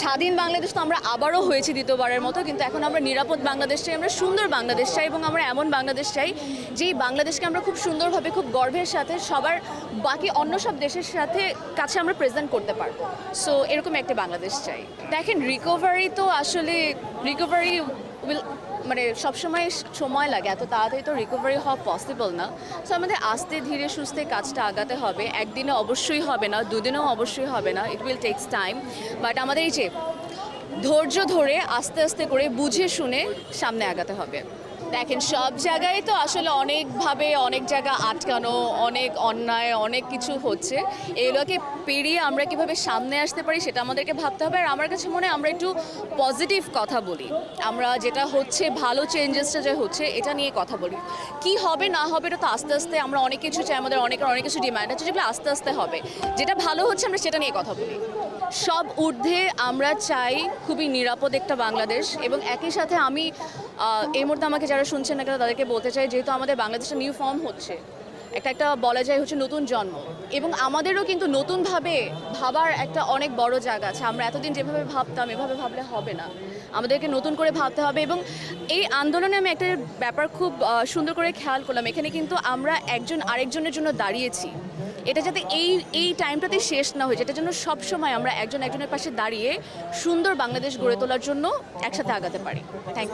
স্বাধীন বাংলাদেশ তো আমরা আবারও হয়েছি দ্বিতীয়বারের মতো, কিন্তু এখন আমরা নিরাপদ বাংলাদেশ চাই, আমরা সুন্দর বাংলাদেশ চাই এবং আমরা এমন বাংলাদেশ চাই যেই বাংলাদেশকে আমরা খুব সুন্দরভাবে, খুব গর্বের সাথে, সবার বাকি অন্য সব দেশের সাথে কাছে আমরা প্রেজেন্ট করতে পারব। সো এরকম একটা বাংলাদেশ চাই। দেখেন রিকভারি তো আসলে রিকভারি উইল মানে সবসময় সময় লাগে, এত তাড়াতাড়ি তো রিকভারি হওয়া পসিবল না। সো আমাদের আস্তে ধীরে সুস্থে কাজটা আগাতে হবে। একদিনে অবশ্যই হবে না, দুদিনেও অবশ্যই হবে না। It will takes time but আমাদের এই যে ধৈর্য ধরে আস্তে আস্তে করে বুঝে শুনে সামনে আগাতে হবে। দেখেন, সব জায়গায় তো আসলে অনেকভাবে অনেক জায়গা আটকানো, অনেক অন্যায়, অনেক কিছু হচ্ছে। এগুলোকে পেরিয়ে আমরা কীভাবে সামনে আসতে পারি সেটা আমাদেরকে ভাবতে হবে। আর আমার কাছে মনে হয় আমরা একটু পজিটিভ কথা বলি। আমরা যেটা হচ্ছে, ভালো চেঞ্জেসটা যে হচ্ছে, এটা নিয়ে কথা বলি। কি হবে, না হবে, এটা তো আস্তে আস্তে আমরা অনেক কিছু চাই, আমাদের অনেক অনেক কিছু ডিমান্ড আছে, যেগুলো আস্তে আস্তে হবে। যেটা ভালো হচ্ছে, আমরা সেটা নিয়ে কথা বলি। সব ঊর্ধ্বে আমরা চাই খুবই নিরাপদ একটা বাংলাদেশ এবং একই সাথে আমি এই মুহূর্তে আমাকে যারা শুনছেন না কেন, তাদেরকে বলতে চাই, যেহেতু আমাদের বাংলাদেশটা নিউ ফর্ম হচ্ছে, একটা একটা বলা যায় হচ্ছে নতুন জন্ম। এবং আমাদেরও কিন্তু নতুনভাবে ভাবার একটা অনেক বড় জায়গা আছে। আমরা এতদিন যেভাবে ভাবতাম, এভাবে ভাবলে হবে না। আমাদেরকে নতুন করে ভাবতে হবে এবং এই আন্দোলনে আমি একটা ব্যাপার খুব সুন্দর করে খেয়াল করলাম। এখানে কিন্তু আমরা একজন আরেকজনের জন্য দাঁড়িয়েছি। এটা যাতে এই এই টাইমটাতে শেষ না হয়ে যায় এটার জন্য সবসময় আমরা একজন একজনের পাশে দাঁড়িয়ে সুন্দর বাংলাদেশ গড়ে তোলার জন্য একসাথে আগাতে পারি। থ্যাংক